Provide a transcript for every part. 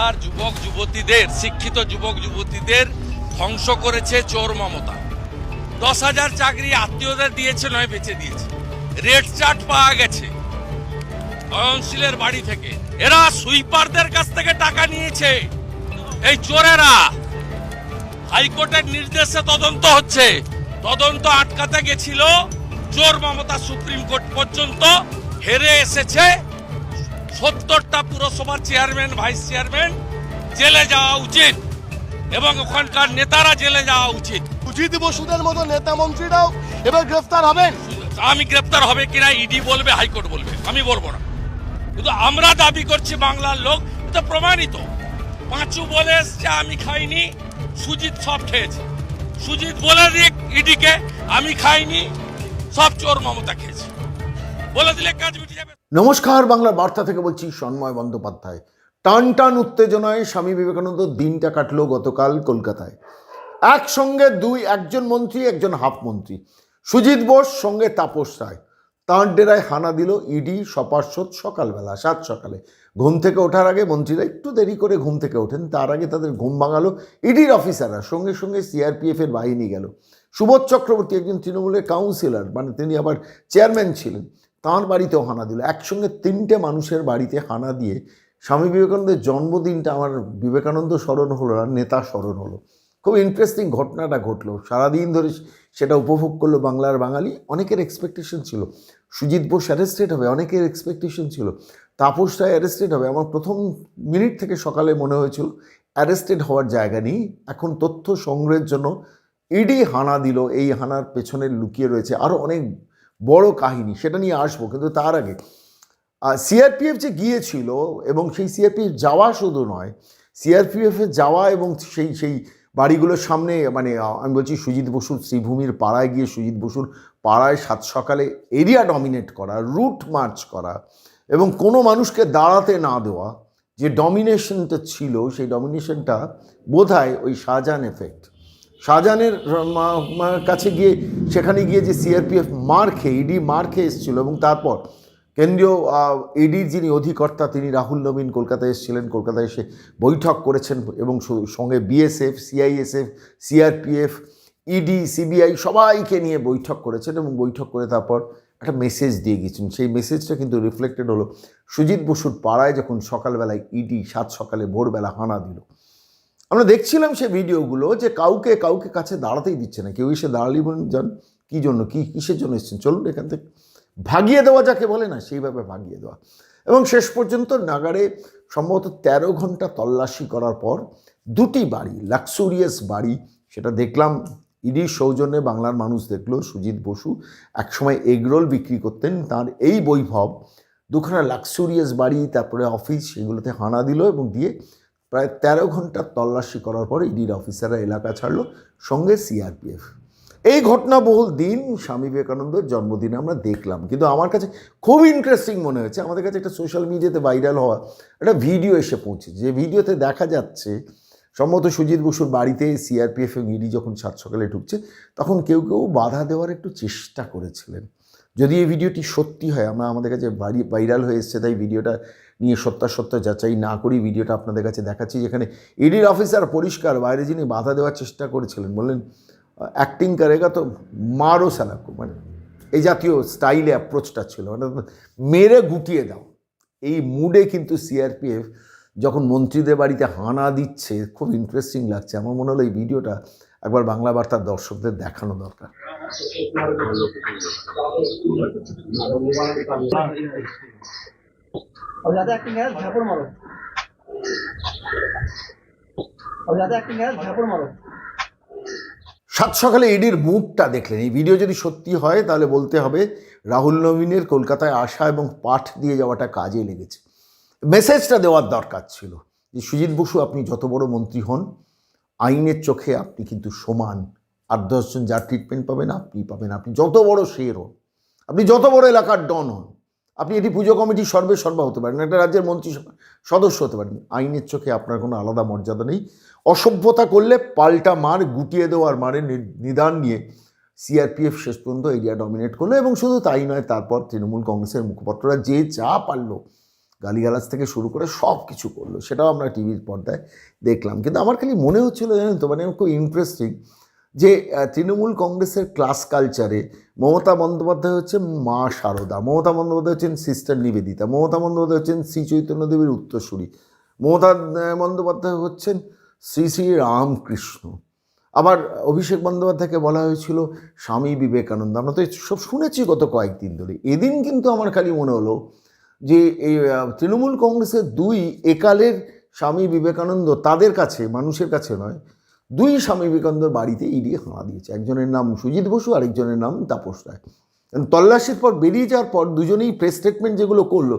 বাংলার যুবক যুবতীদের, শিক্ষিত যুবক যুবতীদের ধ্বংস করেছে চোর মমতা। দশ হাজার চাকরি আত্মীয়দের দিয়েছে, নয় বেঁচে দিয়েছে। রেড চার্ট পাওয়া গেছে অয়নশীলের বাড়ি থেকে। এরা সুইপারদের কাছ থেকে টাকা নিয়েছে। এই চোরেরা হাইকোর্টের নির্দেশে তদন্ত হচ্ছে। তদন্ত আটকাতে গেছিল চোর মমতা সুপ্রিম কোর্ট পর্যন্ত, হেরে এসেছে সত্তরটা পুরসভার চেয়ারম্যান ভাইস চেয়ারম্যান জেলে যাওয়া উচিত। এবং ওখানকার নেতারা জেলে যাওয়া উচিত। সুজিত বসুদের মতো নেতা মন্ত্রীরাও এবার গ্রেফতার হবেন। আমি গ্রেপ্তার হবে কিনা ইডি বলবে হাইকোর্ট বলবে আমি বলব না। কিন্তু আমরা দাবি করছি বাংলার লোক এটা প্রমাণিত। পাঁচু বলে এসছে আমি খাইনি সুজিত সব খেয়েছে। সুজিত বলে দিয়ে ইডিকে আমি খাইনি সব চোর মমতা খেয়েছে। বলে দিলে কাজ মিটে যাবে। নমস্কার, বাংলার বার্তা থেকে বলছি সন্ময় বন্দ্যোপাধ্যায়। টান টান উত্তেজনায় স্বামী বিবেকানন্দ দিনটা কাটলো গতকাল কলকাতায়। একসঙ্গে দুই, একজন মন্ত্রী, একজন হাফ মন্ত্রী। সুজিত বোস, সঙ্গে তাপস রায়। তাঁর ডেরায় হানা দিল ইডি, সপার্শ্বদ, সকালবেলা, সাত সকালে। ঘুম থেকে ওঠার আগে মন্ত্রীরা একটু দেরি করে ঘুম থেকে ওঠেন, তার আগে তাদের ঘুম ভাঙালো ইডির অফিসাররা। সঙ্গে সঙ্গে সিআরপিএফের বাহিনী গেল। সুবোধ চক্রবর্তী একজন তৃণমূলের কাউন্সিলর মানে তিনি আবার চেয়ারম্যান ছিলেন। তাঁর বাড়িতেও হানা দিল। একসঙ্গে তিনটে মানুষের বাড়িতে হানা দিয়ে স্বামী বিবেকানন্দের জন্মদিনটা আমার বিবেকানন্দ স্মরণ হলো না, নেতা স্মরণ হলো। খুব ইন্টারেস্টিং ঘটনাটা ঘটলো। সারাদিন ধরে সেটা উপভোগ করল বাংলার বাঙালি। অনেকের এক্সপেকটেশন ছিল। সুজিত বোস অ্যারেস্টেড হবে, অনেকের এক্সপেকটেশন ছিল। তাপস রায় অ্যারেস্টেড হবে। আমার প্রথম মিনিট থেকে সকালে মনে হয়েছিল অ্যারেস্টেড হওয়ার জায়গা নেই। এখন তথ্য সংগ্রহের জন্য ইডি হানা দিল। এই হানার পেছনে লুকিয়ে রয়েছে আরও অনেক বড় কাহিনী, সেটা নিয়ে আসব কিন্তু তার আগে। সিআরপিএফ যে গিয়েছিল এবং সেই সিআরপিএফ যাওয়া শুধু নয় সিআরপিএফে যাওয়া এবং সেই সেই বাড়িগুলোর সামনে মানে আমি বলছি সুজিত বসুর শ্রীভূমির পাড়ায় গিয়ে সুজিত বসুর পাড়ায় সাত সকালে এরিয়া ডমিনেট করা, রুট মার্চ করা এবং কোনো মানুষকে দাঁড়াতে না দেওয়া, যে ডমিনেশনটা ছিল, সেই ডমিনেশনটা বোধ হয় ওই শাহজাহান এফেক্ট। শাহজাহানের কাছে গিয়ে, সেখানে গিয়ে যে সিআরপিএফ মার খেয়ে ইডি মার খেয়ে এসেছিল এবং তারপর কেন্দ্রীয় ইডির যিনি অধিকর্তা, তিনি রাহুল নবীন কলকাতায় এসেছিলেন, কলকাতায় এসে বৈঠক করেছেন এবং সঙ্গে BSF CISF CRPF ED CBI সবাইকে নিয়ে বৈঠক করেছেন এবং বৈঠক করে তারপর একটা মেসেজ দিয়ে গেছেন সেই মেসেজটা কিন্তু রিফ্লেক্টেড হলো সুজিত বসুর পাড়ায় যখন সকালবেলায় ইডি সাত সকালে ভোরবেলা হানা দিল। আমরা দেখছিলাম সে ভিডিওগুলো যে কাউকে কাউকে কাছে দাঁড়াতেই দিচ্ছে না। কেউ এসে দাঁড়ালি বলেন, যান, কী জন্য, কী, কিসের জন্য এসেছেন? চলুন এখান থেকে। ভাগিয়ে দেওয়া যাকে বলে না, সেইভাবে ভাগিয়ে দেওয়া। এবং শেষ পর্যন্ত নাগারে সম্ভবত তেরো ঘণ্টা তল্লাশি করার পর দুটি বাড়ি লাক্সুরিয়াস বাড়ি, সেটা দেখলাম ইডির সৌজন্যে বাংলার মানুষ দেখল, সুজিত বসু একসময় এগরোল বিক্রি করতেন, তার এই বৈভব, দুখানা লাক্সুরিয়াস বাড়ি, তারপরে অফিস সেগুলোতে হানা দিল এবং দিয়ে প্রায় তেরো ঘণ্টা তল্লাশি করার পর ইডির অফিসাররা এলাকা ছাড়লো, সঙ্গে সিআরপিএফ। এই ঘটনাবহুল দিন স্বামী বিবেকানন্দের জন্মদিনে আমরা দেখলাম। কিন্তু আমার কাছে খুব ইন্টারেস্টিং মনে হয়েছে, আমাদের কাছে একটা সোশ্যাল মিডিয়াতে ভাইরাল হওয়া একটা ভিডিও এসে পৌঁছেছে। যে ভিডিওতে দেখা যাচ্ছে, সম্ভবত সুজিত বসুর বাড়িতে সিআরপিএফ এবং ইডি যখন সাত সকালে ঢুকছে, তখন কেউ কেউ বাধা দেওয়ার একটু চেষ্টা করেছিলেন। যদি এই ভিডিওটি সত্যি হয়, আমরা আমাদের কাছে ভাইরাল হয়ে এসছে, তাই ভিডিওটা নিয়ে সত্যাসত্য যাচাই না করি ভিডিওটা আপনাদের কাছে দেখাচ্ছি, যেখানে ইডির অফিসার পরিষ্কার বাইরে যিনি বাধা দেওয়ার চেষ্টা করেছিলেন, বললেন অ্যাক্টিং করেগা তো মারো সালাকো মানে এই জাতীয় স্টাইলে অ্যাপ্রোচটা ছিল। মানে মেরে গুটিয়ে দাও। এই মুডে কিন্তু সিআরপিএফ যখন মন্ত্রীদের বাড়িতে হানা দিচ্ছে, খুব ইন্টারেস্টিং লাগছে। আমার মনে হলো এই ভিডিওটা একবার বাংলা বার্তার দর্শকদের দেখানো দরকার। अब ज्यादा एक्टिंग है झापड़ मारो अब ज्यादा एक्टिंग है झापड़ मारो সাত সকালে ইডির মুখটা দেখলেন এই ভিডিও যদি সত্যি হয় তাহলে বলতে হবে রাহুল নবীনের কলকাতায় আসা এবং পাঠ দিয়ে যাওয়াটা কাজে লেগেছে মেসেজটা দেওয়ার দরকার ছিল যে সুজিত বসু আপনি যত বড় মন্ত্রী হন আইনের চোখে আপনি কিন্তু সমান আর দশজন যার ট্রিটমেন্ট পাবেন আপনি পাবেন আপনি যত বড় শের হন আপনি যত বড় এলাকার ডন হন আপনি এটি পুজো কমিটির সর্বে সর্বা হতে পারেন, একটা রাজ্যের মন্ত্রী সদস্য হতে পারেন। আইনের চোখে আপনার কোনো আলাদা মর্যাদা নেই। অসভ্যতা করলে পাল্টা মার, গুটিয়ে দেওয়ার মারের নিদান নিয়ে সিআরপিএফ শেষ পর্যন্ত এরিয়া ডমিনেট করল এবং শুধু তাই নয়, তারপর তৃণমূল কংগ্রেসের মুখপাত্ররা যে যা পারল গালিগালাজ থেকে শুরু করে সব কিছু করল, সেটাও আমরা টিভির পর্দায় দেখলাম। কিন্তু আমার খালি মনে হচ্ছিল জানেন তো মানে খুব ইন্টারেস্টিং যে তৃণমূল কংগ্রেসের ক্লাস কালচারে মমতা বন্দ্যোপাধ্যায় হচ্ছে মা শারদা মমতা বন্দ্যোপাধ্যায় হচ্ছেন সিস্টার নিবেদিতা, মমতা বন্দ্যোপাধ্যায় হচ্ছেন শ্রী চৈতন্যদেবীর উত্তরসূরি, মমতা বন্দ্যোপাধ্যায় হচ্ছেন শ্রী শ্রী রামকৃষ্ণ। আবার অভিষেক বন্দ্যোপাধ্যায়কে বলা হয়েছিল স্বামী বিবেকানন্দ। আমরা তো সব শুনেছি গত কয়েকদিন ধরে। এদিন কিন্তু আমার খালি মনে হলো যে, এই তৃণমূল কংগ্রেসের দুই একালের স্বামী বিবেকানন্দ তাদের কাছে, মানুষের কাছে নয় দুই স্বামী বিবেকানন্দর বাড়িতে ইডি হানা দিয়েছে। একজনের নাম সুজিত বসু, আরেকজনের নাম তাপস রায়। তল্লাশির পর বেরিয়ে যাওয়ার পর দুজনেই প্রেস স্টেটমেন্ট যেগুলো করল,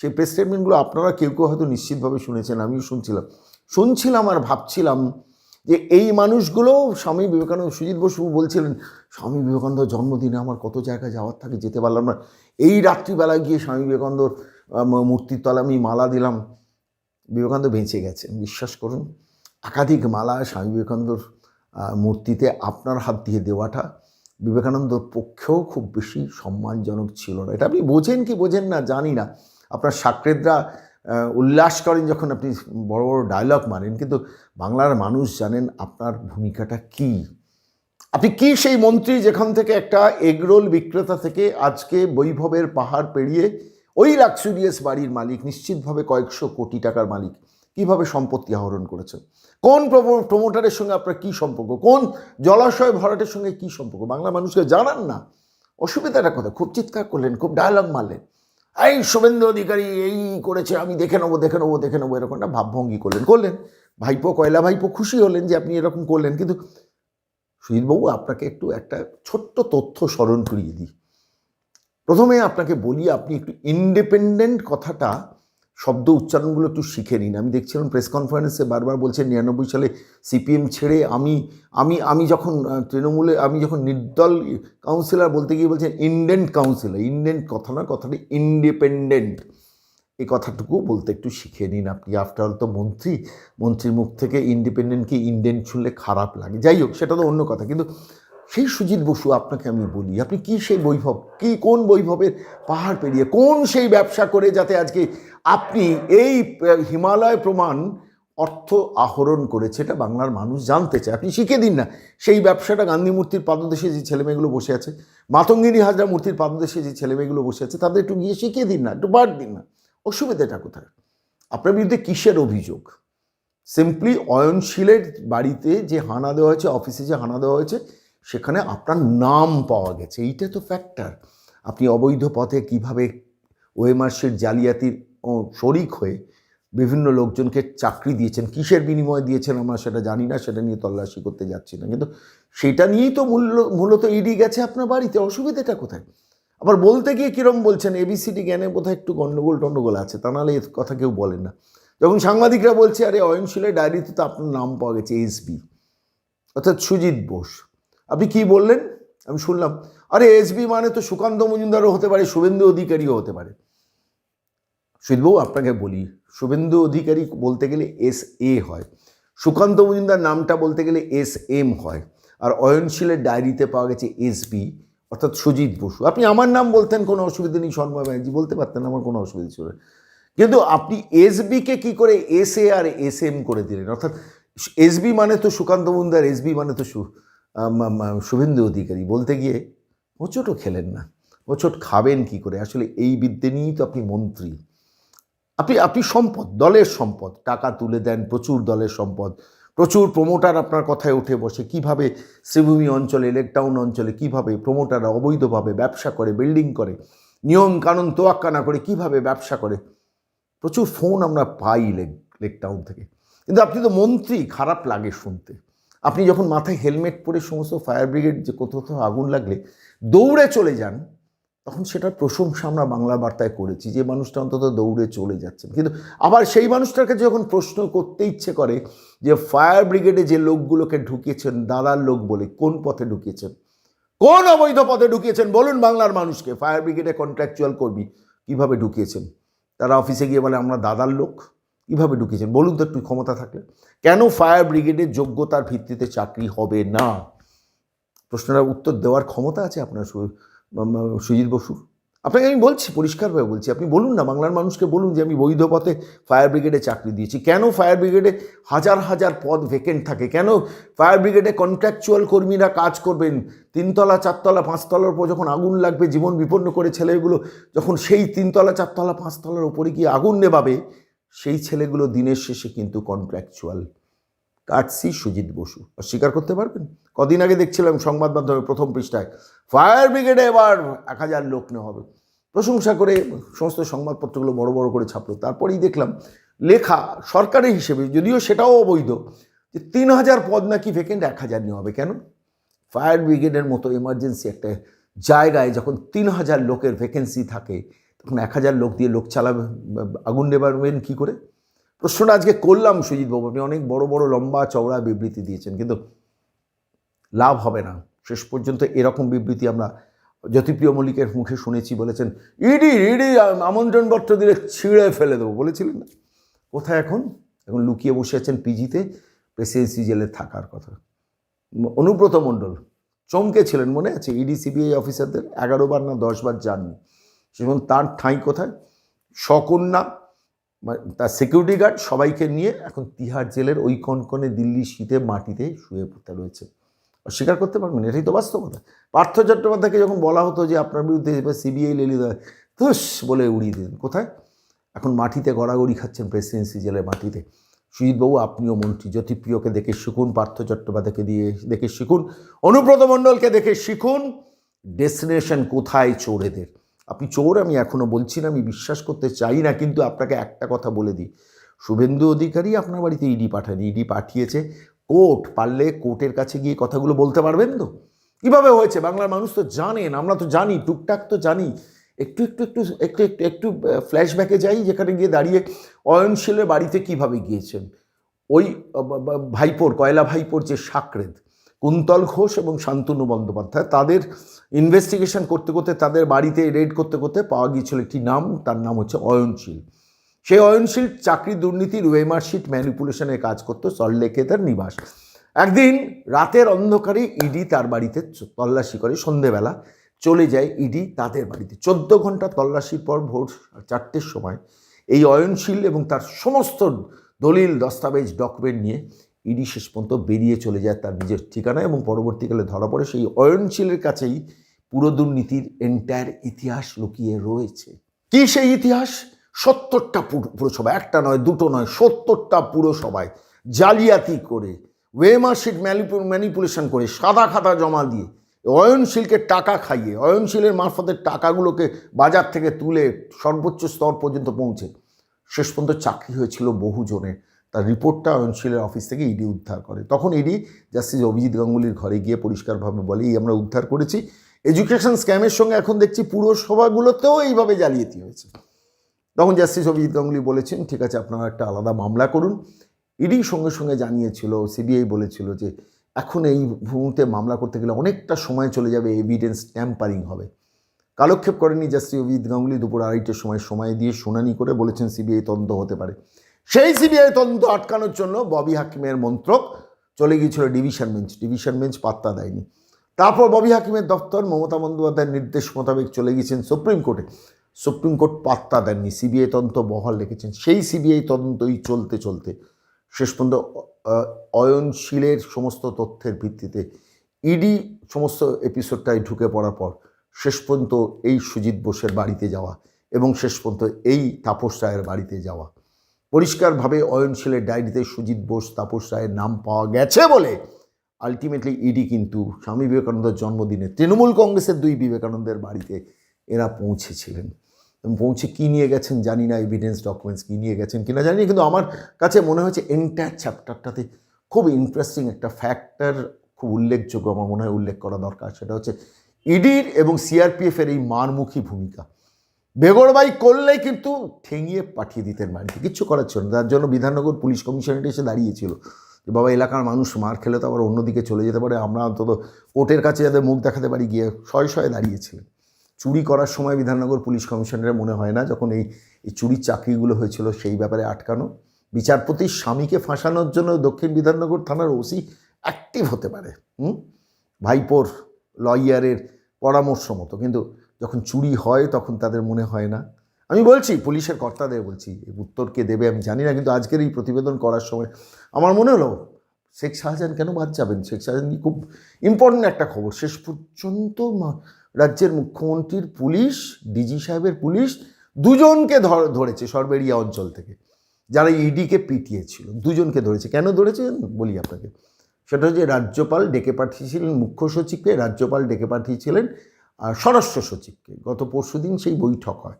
সেই প্রেস স্টেটমেন্টগুলো আপনারা কেউ কেউ হয়তো নিশ্চিতভাবে শুনেছেন, আমিও শুনছিলাম। শুনছিলাম আর ভাবছিলাম যে এই মানুষগুলো, স্বামী বিবেকানন্দ, সুজিত বসু বলছিলেন, স্বামী বিবেকানন্দ জন্মদিনে আমার কত জায়গায় যাওয়ার থাকে, যেতে পারলাম না। এই রাত্রিবেলা গিয়ে স্বামী বিবেকানন্দর মূর্তির তলা আমি মালা দিলাম। বিবেকানন্দ বেঁচে গেছেন, বিশ্বাস করুন। একাধিক মালা স্বামী বিবেকানন্দর মূর্তিতে আপনার হাত দিয়ে দেওয়াটা বিবেকানন্দর পক্ষেও খুব বেশি সম্মানজনক ছিল না। এটা আপনি বোঝেন কি বোঝেন না জানি না। আপনার সাকরেদরা উল্লাস করেন যখন আপনি বড় বড় ডায়লগ মারেন, কিন্তু বাংলার মানুষ জানেন আপনার ভূমিকাটা কী। আপনি কি সেই মন্ত্রী যেখান থেকে একটা এগরোল বিক্রেতা থেকে আজকে বৈভবের পাহাড় পেরিয়ে ওই লাক্সুরিয়াস বাড়ির মালিক, নিশ্চিতভাবে কয়েকশো কোটি টাকার মালিক কীভাবে সম্পত্তি আহরণ করেছেন কোন প্রমো- প্রমোটারের সঙ্গে আপনার কি সম্পর্ক? কোন জলাশয় ভরাটের সঙ্গে কি সম্পর্ক? বাংলা মানুষকে জানান না। অসুবিধাটা কথা খুব চিৎকার করলেন, খুব ডায়লগ মারলেন। এই শুভেন্দু অধিকারী, এই করেছে, আমি দেখে নেব দেখে নেব দেখে নেব এরকম একটা ভাবভঙ্গি করলেন করলেন। ভাইপো, কয়লা ভাইপো খুশি হলেন যে আপনি এরকম করলেন। কিন্তু সুজিতবাবু আপনাকে একটু একটা ছোট্ট তথ্য স্মরণ করিয়ে দিই। প্রথমে আপনাকে বলি, আপনি একটু ইন্ডিপেন্ডেন্ট কথাটা শব্দ উচ্চারণগুলো একটু শিখে নিন। আমি দেখছিলাম প্রেস কনফারেন্সে বারবার বলছেন নিরানব্বই সালে সিপিএম ছেড়ে আমি আমি আমি যখন তৃণমূলে, আমি যখন নির্দল কাউন্সিলর বলতে গিয়ে বলছেন ইন্ডেন্ট কাউন্সিলর ইন্ডেন্ট কথা না, কথাটি ইন্ডিপেন্ডেন্ট এই কথাটুকু বলতে একটু শিখে নিন আপনি। আফটার অল তো মন্ত্রী, মন্ত্রীর মুখ থেকে ইন্ডিপেন্ডেন্ট কি ইন্ডেন্ট শুনলে খারাপ লাগে? যাই হোক, সেটা তো অন্য কথা। কিন্তু সেই সুজিত বসু আপনাকে আমি বলি, আপনি কি সেই বৈভব, কি কোন বৈভবের পাহাড় পেরিয়ে, কোন সেই ব্যবসা করে যাতে আজকে আপনি এই হিমালয় প্রমাণ অর্থ আহরণ করেছে, এটা বাংলার মানুষ জানতে চায়। আপনি শিখে দিন না, সেই ব্যবসাটা গান্ধী মূর্তির পাদদেশে যে ছেলেমেয়েগুলো বসে আছে, মাতঙ্গিনী হাজরা মূর্তির পাদদেশে যে ছেলেমেয়েগুলো বসে আছে, তাদের একটু গিয়ে শিখিয়ে দিন না, একটু বাদ দিন না। অসুবিধাটা কোথায়? আপনার বিরুদ্ধে কিসের অভিযোগ? সিম্পলি অয়নশীলের বাড়িতে যে হানা দেওয়া হয়েছে, অফিসে যে হানা দেওয়া হয়েছে সেখানে আপনার নাম পাওয়া গেছে। এইটা তো ফ্যাক্টর আপনি অবৈধ পথে কীভাবে ওয়েমার্সের জালিয়াতির শরিক হয়ে বিভিন্ন লোকজনকে চাকরি দিয়েছেন, কিসের বিনিময়ে দিয়েছেন আমরা সেটা জানি না, সেটা নিয়ে তল্লাশি করতে যাচ্ছি না। কিন্তু সেটা নিয়েই তো মূল্য, মূলত ইডি গেছে আপনার বাড়িতে, অসুবিধাটা কোথায়? আবার বলতে গিয়ে কীরম বলছেন এবিসিডি জ্ঞানে বোধহয় একটু গণ্ডগোল টণ্ডগোল আছে, তা নাহলে এ কথা কেউ বলেন না। যখন সাংবাদিকরা বলছে, আরে অয়নশীলের ডায়েরিতে তো আপনার নাম পাওয়া গেছে এসবি অর্থাৎ সুজিত বোস। আপনি কি বললেন? আমি শুনলাম। আরে এসবি মানে তো সুকান্ত মজুমদারও হতে পারে, শুভেন্দু অধিকারীও হতে পারে। সুজিতবাবু আপনাকে বলি, শুভেন্দু অধিকারী বলতে গেলে এস এ হয়। সুকান্ত মজুমদার নামটা বলতে গেলে এস এম হয়। আর অয়নশীলের ডায়েরিতে পাওয়া গেছে এস বি, অর্থাৎ সুজিত বসু। আপনি আমার নাম বলতেন, কোনো অসুবিধা নেই, সন্ময় ব্যানার্জি বলতে পারতেন, আমার কোনো অসুবিধা ছিল কিন্তু আপনি এসবিকে কি করে S A R S M করে দিলেন? অর্থাৎ এসবি মানে তো সুকান্ত মজুমদার এসবি মানে তো সু শুভেন্দু অধিকারী বলতে গিয়ে হোঁচটও খেলেন না। হোঁচট খাবেন কি করে? আসলে এই বিদ্যে নিয়েই তো আপনি মন্ত্রী। আপনি আপনি সম্পদ, দলের সম্পদ, টাকা তুলে দেন, প্রচুর দলের সম্পদ, প্রচুর প্রমোটার আপনার কথায় উঠে বসে, কীভাবে শ্রীভূমি অঞ্চলে, লেকটাউন অঞ্চলে, কীভাবে প্রমোটাররা অবৈধভাবে ব্যবসা করে বিল্ডিং করে, নিয়ম কানুন তোয়াক্কা না করে কীভাবে ব্যবসা করে? প্রচুর ফোন আমরা পাই লেক, লেকটাউন থেকে। কিন্তু আপনি তো মন্ত্রী, খারাপ লাগে শুনতে। আপনি যখন মাথায় হেলমেট পরে সমস্ত ফায়ার ব্রিগেড যে কোথাও আগুন লাগলে দৌড়ে চলে যান, তখন সেটার প্রশংসা আমরা বাংলা বার্তায় করেছি যে মানুষটা অন্তত দৌড়ে চলে যাচ্ছেন কিন্তু আবার সেই মানুষটার কাছে যখন প্রশ্ন করতে ইচ্ছে করে যে ফায়ার ব্রিগেডে যে লোকগুলোকে ঢুকিয়েছেন, দাদার লোক বলে, কোন পথে ঢুকিয়েছেন? কোন অবৈধ পথে ঢুকিয়েছেন? বলুন বাংলার মানুষকে, ফায়ার ব্রিগেডে কন্ট্রাকচুয়াল কর্মী কীভাবে ঢুকিয়েছেন? তারা অফিসে গিয়ে বলে, আমরা দাদার লোক। কীভাবে ঢুকিয়েছেন বলুন তো একটু ক্ষমতা থাকলে। কেন ফায়ার ব্রিগেডের যোগ্যতার ভিত্তিতে চাকরি হবে না? প্রশ্নটার উত্তর দেওয়ার ক্ষমতা আছে আপনার সুজিত বসু আপনাকে আমি বলছি পরিষ্কারভাবে বলছি। আপনি বলুন না, বাংলার মানুষকে বলুন যে আমি বৈধ পথে ফায়ার ব্রিগেডে চাকরি দিয়েছি। কেন ফায়ার ব্রিগেডে হাজার হাজার পদ ভেকেন্ট থাকে? কেন ফায়ার ব্রিগেডে কন্ট্রাকচুয়াল কর্মীরা কাজ করবেন? তিনতলা, চারতলা, পাঁচতলার উপর যখন আগুন লাগবে, জীবন বিপন্ন করে ছেলেগুলো যখন সেই তিনতলা, চারতলা, পাঁচতলার ওপরে গিয়ে আগুন নেবাবে সেই ছেলেগুলো দিনের শেষে কিন্তু কন্ট্রাকচুয়াল কাটসি সুজিত বসু। অস্বীকার করতে পারবেন? কদিন আগে দেখছিলাম সংবাদ মাধ্যমে প্রথম পৃষ্ঠায়, ফায়ার ব্রিগেডে এবার এক হাজার লোক নেওয়া হবে। প্রশংসা করে সমস্ত সংবাদপত্রগুলো বড় বড় করে ছাপলো। তারপরেই দেখলাম, লেখা সরকারের হিসেবে, যদিও সেটাও অবৈধ, যে তিন হাজার পদ নাকি ভেকেন্ট এক হাজার নেওয়া হবে। কেন? ফায়ার ব্রিগেডের মতো এমার্জেন্সি একটা জায়গায় যখন তিন হাজার লোকের ভ্যাকেন্সি থাকে তখন এক হাজার লোক দিয়ে লোক চালাবে, আগুন নেবারবেন কী করে? প্রশ্নটা আজকে করলাম সুজিতবাবু আপনি অনেক বড় বড় লম্বা চওড়া বিবৃতি দিয়েছেন, কিন্তু লাভ হবে না। শেষ পর্যন্ত এরকম বিবৃতি আমরা জ্যোতিপ্রিয় মল্লিকের মুখে শুনেছি, বলেছেন, ইডি ইডি আমন্ত্রণপত্র দিলে ছিঁড়ে ফেলে দেবো। বলেছিলেন না? কোথায় এখন? এখন লুকিয়ে বসে আছেন পিজিতে, প্রেসিডেন্সি জেলে থাকার কথা। অনুব্রত মণ্ডল, চমকে ছিলেন, মনে আছে? ইডি, সিবিআই অফিসারদের এগারো বার না দশ বার যাননি সেরকম তার ঠাঁই কোথায়? সকন্যা মানে তার সিকিউরিটি গার্ড সবাইকে নিয়ে এখন তিহার জেলের ওই কনকনে দিল্লি শীতে মাটিতে শুয়ে পড়তে রয়েছে। অস্বীকার করতে পারবেন? এটাই তো বাস্তবতা। পার্থ চট্টোপাধ্যায়কে যখন বলা হতো যে আপনার বিরুদ্ধে সিবিআই লেলি দেয় বলে উড়িয়ে দিলেন। কোথায়? এখন মাটিতে গড়াগড়ি খাচ্ছেন প্রেসিডেন্সি জেলের মাটিতে। সুজিতবাবু, আপনিও মন্ত্রী, জ্যোতিপ্রিয়কে দেখে শিখুন, পার্থ চট্টোপাধ্যায়কে দিয়ে দেখে শিখুন, অনুব্রত মণ্ডলকে দেখে শিখুন ডেস্টিনেশন কোথায় চোরেদের? আপনি চোর, আমি এখনও বলছি না, আমি বিশ্বাস করতে চাই না, কিন্তু আপনাকে একটা কথা বলে দিই। শুভেন্দু অধিকারী আপনার বাড়িতে ইডি পাঠায়নি ইডি পাঠিয়েছে। কোর্ট পারলে কোর্টের কাছে গিয়ে কথাগুলো বলতে পারবেন তো? কীভাবে হয়েছে? বাংলার মানুষ তো জানেন, আমরা তো জানি, টুকটাক তো জানি। একটু একটু একটু একটু একটু একটু ফ্ল্যাশব্যাকে যাই, যেখানে গিয়ে দাঁড়িয়ে অয়নশীলের বাড়িতে কীভাবে গিয়েছেন? ওই ভাইপোর, কয়লা ভাইপোর যে সাকরেদ কুন্তল ঘোষ এবং শান্তনু বন্দ্যোপাধ্যায়, তাদের ইনভেস্টিগেশন করতে করতে তাদের বাড়িতে রেড করতে করতে পাওয়া গিয়েছিল একটি নাম, তার নাম হচ্ছে অয়নশীল। সেই অয়নশীল চাকরি দুর্নীতির ওয়েমার্কশিট ম্যানিপুলেশনের কাজ করতো সল্টলেকে তার নিবাস। একদিন রাতের অন্ধকারে ইডি তার বাড়িতে তল্লাশি করে, সন্ধেবেলা চলে যায় ইডি তাদের বাড়িতে। চোদ্দ ঘণ্টা তল্লাশির পর ভোর চারটের সময় এই অয়নশীল এবং তার সমস্ত দলিল, দস্তাবেজ ডকুমেন্ট নিয়ে ইডি শেষ পর্যন্ত বেরিয়ে চলে যায় তার নিজের ঠিকানা এবং পরবর্তীকালে ধরা পড়ে সেই অয়নশীলের কাছেই পুরো দুর্নীতির এন্টায়ার ইতিহাস লুকিয়ে রয়েছে। কি সেই ইতিহাস? সত্তরটা পুর- পুরসভা, একটা নয়, দুটো নয়, সত্তরটা পুরসভায় জালিয়াতি করে ওয়েমার্কশিট ম্যানিপুলেশন করে, সাদা খাতা জমা দিয়ে অয়নশীলকে টাকা খাইয়ে, অয়নশীলের মারফতের টাকাগুলোকে বাজার থেকে তুলে সর্বোচ্চ স্তর পর্যন্ত পৌঁছে। শেষ পর্যন্ত চাকরি হয়েছিল বহুজনের। তার রিপোর্টটা অয়নশীলের অফিস থেকে ইডি উদ্ধার করে। তখন ইডি জাস্টিস অভিজিৎ গাঙ্গুলির ঘরে গিয়ে পরিষ্কারভাবে বলে, এই আমরা উদ্ধার করেছি। এডুকেশন স্ক্যামের সঙ্গে এখন দেখছি পুরসভাগুলোতেও এইভাবে জালিয়াতি হয়েছে। তখন জাস্টিস অভিজিৎ গাঙ্গুলি বলেছেন, ঠিক আছে, আপনারা একটা আলাদা মামলা করুন। ইডি সঙ্গে সঙ্গে জানিয়েছিল, সিবিআই বলেছিল যে, এখন এই মুহূর্তে মামলা করতে গেলে অনেকটা সময় চলে যাবে এভিডেন্স ট্যাম্পারিং হবে। কালক্ষেপ করেনি জাস্টিস অভিজিৎ গাঙ্গুলি, দুপুর আড়াইটের সময় সময় দিয়ে শুনানি করে বলেছেন, সিবিআই তদন্ত হতে পারে। সেই সিবিআই তদন্ত আটকানোর জন্য ববি হাকিমের মন্ত্রক চলে গিয়েছিল ডিভিশন বেঞ্চ। ডিভিশন বেঞ্চ পাত্তা দেয়নি। তারপর ববি হাকিমের দপ্তর মমতা বন্দ্যোপাধ্যায়ের নির্দেশ মোতাবেক চলে গিয়েছেন সুপ্রিম কোর্টে। সুপ্রিম কোর্ট পাত্তা দেননি। সিবিআই তদন্ত বহাল রেখেছেন। সেই সিবিআই তদন্তই চলতে চলতে শেষ পর্যন্ত অয়নশীলের সমস্ত তথ্যের ভিত্তিতে ইডি সমস্ত এপিসোডটায় ঢুকে পড়ার পর শেষ পর্যন্ত এই সুজিত বোসের বাড়িতে যাওয়া এবং শেষ পর্যন্ত এই তাপস রায়ের বাড়িতে যাওয়া পরিষ্কারভাবে অয়নশীলের ডায়েরিতে সুজিত বোস, তাপস রায়ের নাম পাওয়া গেছে বলে আলটিমেটলি ইডি কিন্তু স্বামী বিবেকানন্দের জন্মদিনে তৃণমূল কংগ্রেসের দুই বিবেকানন্দের বাড়িতে এরা পৌঁছেছিলেন। পৌঁছে কী নিয়ে গেছেন জানি না এভিডেন্স ডকুমেন্টস কী নিয়ে গেছেন কিনা জানি কিন্তু আমার কাছে মনে হয়েছে এন্টায়ার চ্যাপ্টারটাতে খুব ইন্টারেস্টিং একটা ফ্যাক্টর খুব উল্লেখযোগ্য, আমার মনে হয় উল্লেখ করা দরকার, সেটা হচ্ছে ইডির এবং সিআরপিএফের এই মারমুখী ভূমিকা। বেগরবাই করলেই কিন্তু ঠেঙিয়ে পাঠিয়ে দিতেন বাড়িতে। কিচ্ছু করার ছিল না। তার জন্য বিধাননগর পুলিশ কমিশনারেট এসে দাঁড়িয়েছিল যে, বাবা, এলাকার মানুষ মার খেলে তো আবার অন্যদিকে চলে যেতে পারে। আমরা অন্তত কোর্টের কাছে যাতে মুখ দেখাতে পারি গিয়ে শয়ে শয়ে দাঁড়িয়েছিলেন চুরি করার সময় বিধাননগর পুলিশ কমিশনারের মনে হয় না যখন এই এই চুরির চাকরিগুলো হয়েছিল সেই ব্যাপারে আটকানো। বিচারপতির স্বামীকে ফাঁসানোর জন্য দক্ষিণ বিধাননগর থানার ওসি অ্যাক্টিভ হতে পারে, হুম? ভাইপোর লয়ারের পরামর্শ মতো। কিন্তু যখন চুরি হয় তখন তাদের মনে হয় না। আমি বলছি, পুলিশের কর্তাদের বলছি এই উত্তর কে দেবে আমি জানি না, কিন্তু আজকের এই প্রতিবেদন করার সময় আমার মনে হলো, শেখ শাহজাহান কেন বাদ যাবেন? শেখ শাহজাহান খুব ইম্পর্টেন্ট একটা খবর। শেষ পর্যন্ত রাজ্যের মুখ্যমন্ত্রীর পুলিশ ডিজি সাহেবের পুলিশ দুজনকে ধর- ধরেছে সরবেরিয়া অঞ্চল থেকে। যারা ইডিকে পিটিয়েছিল, দুজনকে ধরেছে। কেন ধরেছে বলি আপনাকে। সেটা হচ্ছে রাজ্যপাল ডেকে পাঠিয়েছিলেন, মুখ্য সচিবকে রাজ্যপাল ডেকে পাঠিয়েছিলেন স্বরাষ্ট্র সচিবকে। গত পরশুদিন সেই বৈঠক হয়।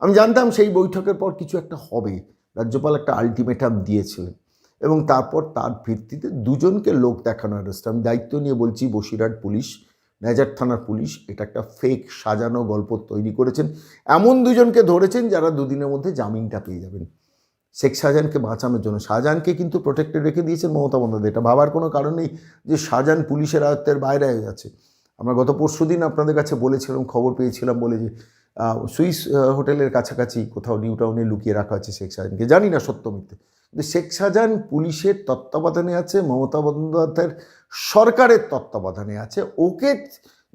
আমি জানতাম সেই বৈঠকের পর কিছু একটা হবে। রাজ্যপাল একটা আলটিমেটাম দিয়েছিলেন। এবং তারপর তার ভিত্তিতে দুজনকে লোক দেখানো অ্যারেস্ট। আমি দায়িত্ব নিয়ে বলছি, বসিরহাট পুলিশ, নেজার থানার পুলিশ এটা একটা ফেক সাজানো গল্প তৈরি করেছেন। এমন দুজনকে ধরেছেন যারা দুদিনের মধ্যে জামিনটা পেয়ে যাবেন। শেখ শাহজাহানকে বাঁচানোর জন্য। শাহজাহানকে কিন্তু প্রোটেক্টেড রেখে দিয়েছেন মমতা বন্দ্যোপাধ্যায়। এটা ভাবার কোনো কারণ নেই যে শাহজাহান পুলিশের আয়ত্তের বাইরে হয়ে যাচ্ছে আমরা গত পরশু দিন আপনাদের কাছে বলেছিলাম, খবর পেয়েছিলাম বলে যে সুইস হোটেলের কাছাকাছি কোথাও নিউ টাউনে লুকিয়ে রাখা হচ্ছে শেখ শাহজাহানকে। জানি না সত্য মিথ্যে। কিন্তু শেখ শাহজাহান পুলিশের তত্ত্বাবধানে আছে, মমতা বন্দ্যোপাধ্যায়ের সরকারের তত্ত্বাবধানে আছে। ওকে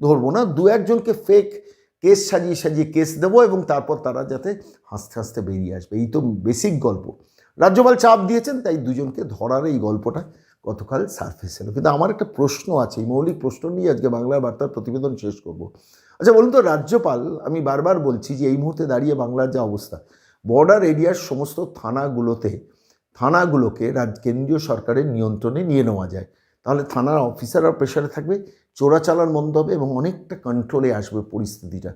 ধরবো না, দু একজনকে ফেক কেস সাজিয়ে সাজিয়ে কেস দেবো এবং তারপর তারা যাতে হাসতে হাসতে বেরিয়ে আসবে। এই তো বেসিক গল্প। রাজ্যপাল চাপ দিয়েছেন, তাই দুজনকে ধরার এই গল্পটা গতকাল সারফেস এলো। কিন্তু আমার একটা প্রশ্ন আছে, এই মৌলিক প্রশ্ন নিয়ে আজকে বাংলার বার্তার প্রতিবেদন শেষ করব। আচ্ছা বলুন তো, রাজ্যপাল, আমি বারবার বলছি যে এই মুহূর্তে দাঁড়িয়ে বাংলার যা অবস্থা বর্ডার এরিয়ার সমস্ত থানাগুলোতে, থানাগুলোকে রাজ, কেন্দ্রীয় সরকারের নিয়ন্ত্রণে নিয়ে নেওয়া যায়। তাহলে থানার অফিসাররা প্রেশারে থাকবে, চোরাচালান বন্ধ হবে এবং অনেকটা কন্ট্রোলে আসবে পরিস্থিতিটা।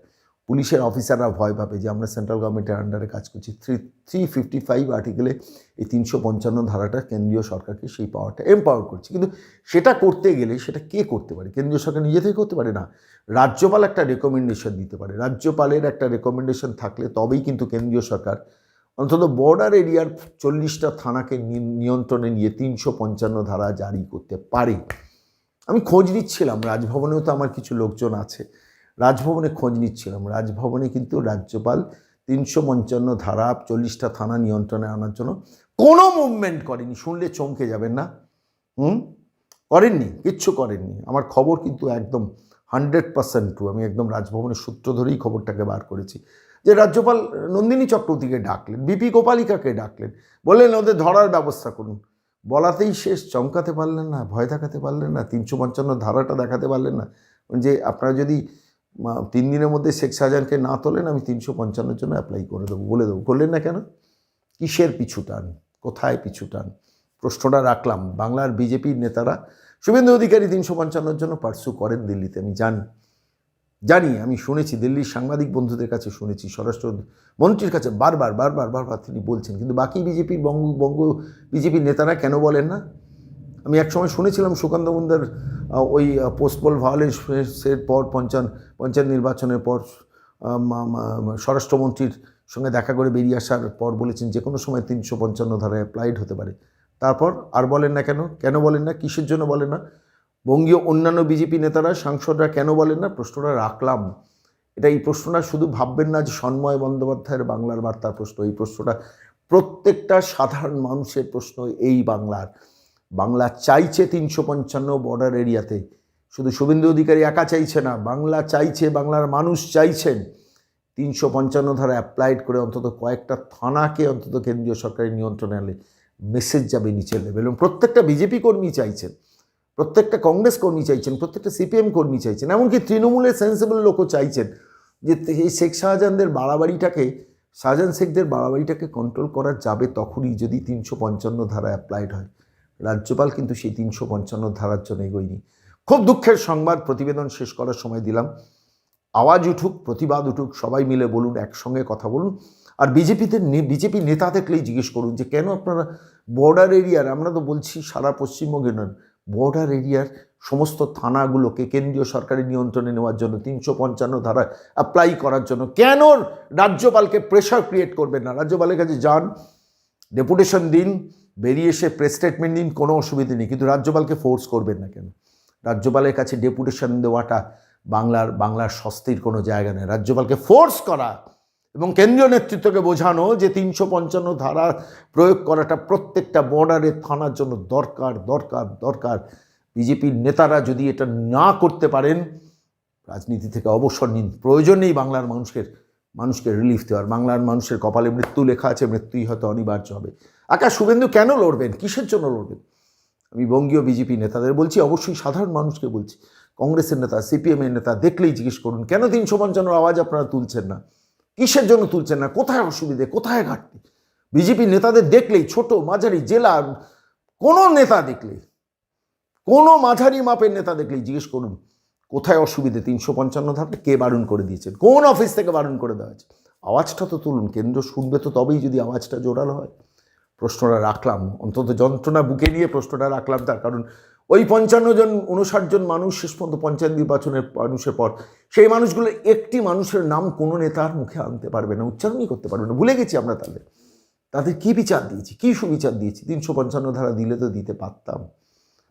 পুলিশের অফিসাররা ভয় পাবে যে আমরা সেন্ট্রাল গভর্নমেন্টের আন্ডারে কাজ করছি। থ্রি থ্রি ফিফটি ফাইভ আর্টিকেলে এই তিনশো পঞ্চান্ন ধারাটা কেন্দ্রীয় সরকারকে সেই পাওয়ারটা এম্পাওয়ার করছে। কিন্তু সেটা করতে গেলে সেটা কে করতে পারে? কেন্দ্রীয় সরকার নিজে থেকে করতে পারে না। রাজ্যপাল একটা রেকমেন্ডেশন দিতে পারে। রাজ্যপালের একটা রেকমেন্ডেশন থাকলে তবেই কিন্তু কেন্দ্রীয় সরকার অন্তত বর্ডার এরিয়ার চল্লিশটা থানাকে নিয়ন্ত্রণে নিয়ে তিনশো পঞ্চান্ন ধারা জারি করতে পারে। আমি খোঁজ নিচ্ছিলাম। রাজভবনেও তো আমার কিছু লোকজন আছে। রাজভবনে খোঁজ নিচ্ছিলাম। রাজভবনে কিন্তু রাজ্যপাল তিনশো পঞ্চান্ন ধারা চল্লিশটা থানা নিয়ন্ত্রণে আনার জন্য কোনো মুভমেন্ট করেনি। শুনলে চমকে যাবেন না? হুম? করেননি? কিচ্ছু করেননি। আমার খবর কিন্তু একদম হান্ড্রেড পার্সেন্ট টু আমি একদম রাজভবনের সূত্র ধরেই খবরটাকে বার করেছি। যে রাজ্যপাল নন্দিনী চক্রবর্তীকে ডাকলেন, বিপি গোপালিকাকে ডাকলেন, বললেন, ওদের ধরার ব্যবস্থা করুন। বলাতেই শেষ। চমকাতে পারলেন না, ভয় দেখাতে পারলেন না, তিনশো পঞ্চান্ন ধারাটা দেখাতে পারলেন না। যে আপনারা যদি তিন দিনের মধ্যে শেখ শাহজাহানকে না তোলেন, আমি তিনশো পঞ্চান্নর জন্য অ্যাপ্লাই করে দেবো, বলে দেবো। করলেন না কেন? কিসের পিছু টান? কোথায় পিছু টান? প্রশ্নটা রাখলাম। বাংলার বিজেপির নেতারা, শুভেন্দু অধিকারী তিনশো পঞ্চান্নর জন্য পার্সু করেন দিল্লিতে, আমি জানি। জানি, আমি শুনেছি, দিল্লির সাংবাদিক বন্ধুদের কাছে শুনেছি, স্বরাষ্ট্র মন্ত্রীর কাছে বারবার বারবার বারবার তিনি বলছেন, কিন্তু বাকি বিজেপির বঙ্গ বঙ্গ বিজেপির নেতারা কেন বলেন না? আমি একসময় শুনেছিলাম সুকান্ত ওই পোস্টপল ভায়োলেন্সের পর পঞ্চায়েত পঞ্চায়েত নির্বাচনের পর স্বরাষ্ট্রমন্ত্রীর সঙ্গে দেখা করে বেরিয়ে আসার পর বলেছেন যে কোনো সময় তিনশো পঞ্চান্ন ধারায় অ্যাপ্লাইড হতে পারে। তারপর আর বলেন না কেন? কেন বলেন না? কিসের জন্য বলেন না? বঙ্গীয় অন্যান্য বিজেপি নেতারা, সাংসদরা কেন বলেন না? প্রশ্নটা রাখলাম। এটা এই প্রশ্নটা শুধু ভাববেন না যে সন্ময় বন্দ্যোপাধ্যায়ের বাংলার বার্তার প্রশ্ন, এই প্রশ্নটা প্রত্যেকটা সাধারণ মানুষের প্রশ্ন এই বাংলার। বাংলা চাইছে তিনশো পঞ্চান্ন বর্ডার এরিয়াতে। শুধু শুভেন্দু অধিকারী একা চাইছে না, বাংলা চাইছে, বাংলার মানুষ চাইছেন। তিনশো পঞ্চান্ন ধারা অ্যাপ্লাইড করে অন্তত কয়েকটা থানাকে অন্তত কেন্দ্রীয় সরকারের নিয়ন্ত্রণে আনলে মেসেজ যাবে নিচের লেভেল এবং প্রত্যেকটা বিজেপি কর্মী চাইছেন, প্রত্যেকটা কংগ্রেস কর্মী চাইছেন, প্রত্যেকটা সিপিএম কর্মী চাইছেন, এমনকি তৃণমূলের সেন্সেবল লোকও চাইছেন যে এই শেখ শাহজাহানদের বাড়াবাড়িটাকে, শাহজাহান শেখদের বাড়াবাড়িটাকে কন্ট্রোল করা যাবে তখনই যদি তিনশো পঞ্চান্ন ধারা অ্যাপ্লাইড হয়। রাজ্যপাল কিন্তু সেই তিনশো পঞ্চান্ন ধারার জন্য এগোয়নি। খুব দুঃখের সংবাদ, প্রতিবেদন শেষ করার সময় দিলাম। আওয়াজ উঠুক, প্রতিবাদ উঠুক, সবাই মিলে বলুন, একসঙ্গে কথা বলুন। আর বিজেপিতে বিজেপি নেতা দেখলেই জিজ্ঞেস করুন যে, কেন আপনারা বর্ডার এরিয়ার, আমরা তো বলছি সারা পশ্চিমবঙ্গে নন, বর্ডার এরিয়ার সমস্ত থানাগুলোকে কেন্দ্রীয় সরকারের নিয়ন্ত্রণে নেওয়ার জন্য তিনশো পঞ্চান্ন ধারা অ্যাপ্লাই করার জন্য কেন রাজ্যপালকে প্রেশার ক্রিয়েট করবেন না? রাজ্যপালের কাছে যান ডেপুটেশন দিন, বেরিয়ে এসে প্রেস স্টেটমেন্ট দিন কোনো অসুবিধা নেই। কিন্তু রাজ্যপালকে ফোর্স করবেন না কেন? রাজ্যপালের কাছে ডেপুটেশন দেওয়াটা বাংলার বাংলার স্বস্তির কোনো জায়গা নেই রাজ্যপালকে ফোর্স করা এবং কেন্দ্রীয় নেতৃত্বকে বোঝানো যে তিনশো পঞ্চান্ন ধারা প্রয়োগ করাটা প্রত্যেকটা বর্ডারে থানার জন্য দরকার দরকার দরকার। বিজেপির নেতারা যদি এটা না করতে পারেন, রাজনীতি থেকে অবসর নিন। প্রয়োজন নেই বাংলার মানুষকে মানুষকে রিলিফ দেওয়ার। বাংলার মানুষের কপালে মৃত্যু লেখা আছে, মৃত্যুই হয়তো অনিবার্য হবে। আকাশ শুভেন্দু কেন লড়বেন? কিসের জন্য লড়বেন? আমি বঙ্গীয় বিজেপি নেতাদের বলছি, অবশ্যই সাধারণ মানুষকে বলছি। কংগ্রেসের নেতা, সিপিএমের নেতা দেখলেই জিজ্ঞেস করুন, কেন তিনশো পঞ্চান্নর আওয়াজ আপনারা তুলছেন না? কিসের জন্য তুলছেন না? কোথায় অসুবিধে? কোথায় ঘাটতি? বিজেপি নেতাদের দেখলেই, ছোট, মাঝারি, জেলা, কোনো নেতা দেখলেই, কোনো মাঝারি মাপের নেতা দেখলেই জিজ্ঞেস করুন কোথায় অসুবিধে? তিনশো পঞ্চান্ন ধাপে কে বারণ করে দিয়েছেন? কোন অফিস থেকে বারণ করে দেওয়া হয়েছে? আওয়াজটা তো তুলুন, কেন্দ্র শুনবে তো তবেই যদি আওয়াজটা জোরালো হয়। প্রশ্নটা রাখলাম, অন্তত যন্ত্রণা বুকে নিয়ে প্রশ্নটা রাখলাম তার, কারণ ওই পঞ্চান্ন জন উনষাট জন মানুষ, শেষ পর্যন্ত পঞ্চায়েত নির্বাচনের মানুষের পর, সেই মানুষগুলো একটি মানুষের নাম কোনো নেতার মুখে আনতে পারবে না, উচ্চারণই করতে পারবে না। ভুলে গেছি আমরা তাদের। তাদের কী বিচার দিয়েছি? কী সুবিচার দিয়েছি? তিনশো পঞ্চান্ন ধারা দিলে তো দিতে পারতাম।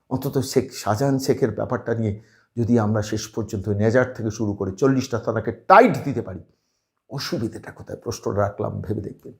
অন্তত শেখ, শাহজাহান শেখের ব্যাপারটা নিয়ে যদি আমরা শেষ পর্যন্ত নেজার থেকে শুরু করে চল্লিশটা থানাকে টাইট দিতে পারি, অসুবিধেটা কোথায়? প্রশ্নটা রাখলাম, ভেবে দেখবেন।